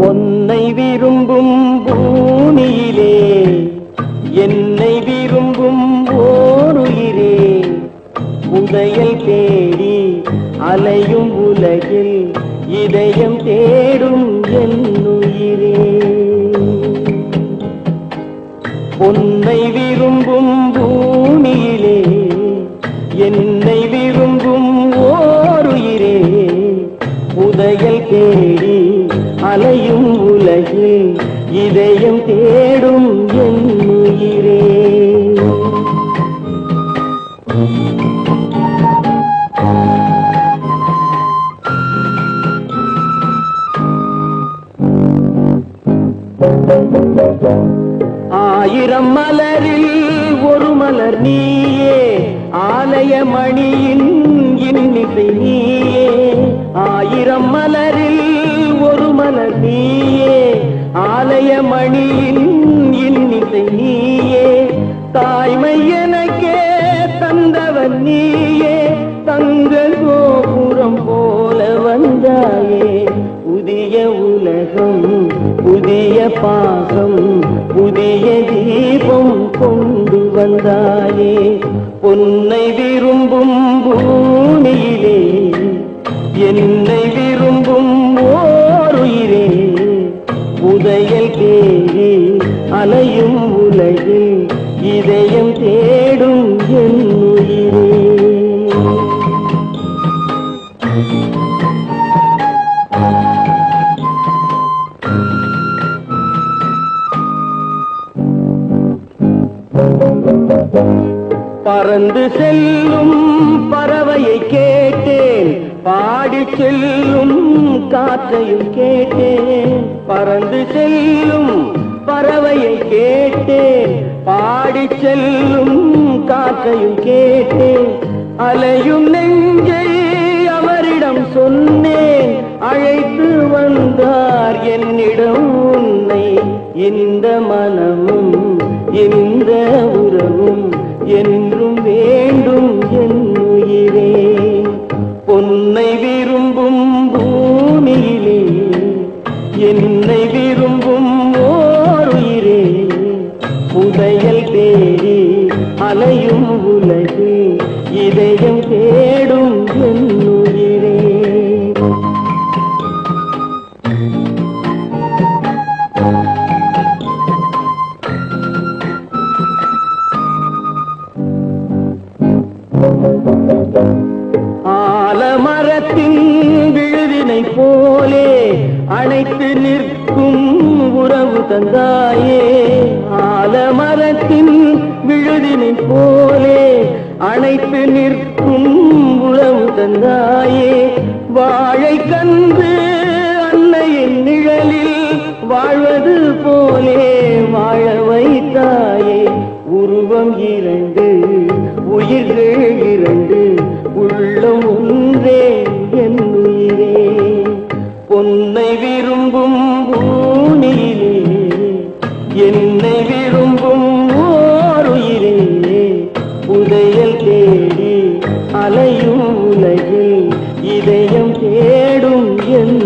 உன்னை விரும்பும் பூமியிலே என்னை விரும்பும் ஓருயிரே உதயல் தேடி அலையும் உலகில் இதயம் தேடும் என்னுயிரே உன்னை விரும்பும் தேடி அலையும் உலகில் இதயம் தேடும் என் உயிரே. ஆயிரம் மலரில் ஒரு மலர் நீயே ஆலய மணியின் இன்னிசை ஆயிரம் மலரில் ஒரு மலர் நீயே. ஆலய மணியின் இன்னிசை நீயே. தாய்மை எனக்கே தந்தவன் நீயே. தங்க கோபுரம் போல வந்தாயே. புதிய உலகம் புதிய பாசம் புதிய தீபம் கொண்டு வந்தாயே. பொன்னை விரும்பும் பூமியிலே என்ன அலையும் உலகில் இதயம் தேடும் என் உயிரே பறந்து செல்லும் பறவையை கேட்டேன். பாடி செல்லும் காற்றையும் கேட்டேன். பறந்து செல்லும் பாடி செல்லும் காக்கையும் கேட்டேன். அலையும் நெஞ்சை அவரிடம் சொன்னேன். அழைத்து வந்தார் என்னிடம் உன்னை. இந்த மனமும் இந்த உறவும் என் இதயம் தேடும் என் ஆலமரத்தின் விழுதினை போலே அணைத்து நிற்கும் உறவு தந்தாயே. ஆலமரத்தின் விழுதினை போலே அணைத்து நிற்கும் உறவு தந்தாயே. வாழை கன்று அன்னையின் நிழலில் வாழ்வது போலே. உலகில் இதயம் தேடும் என்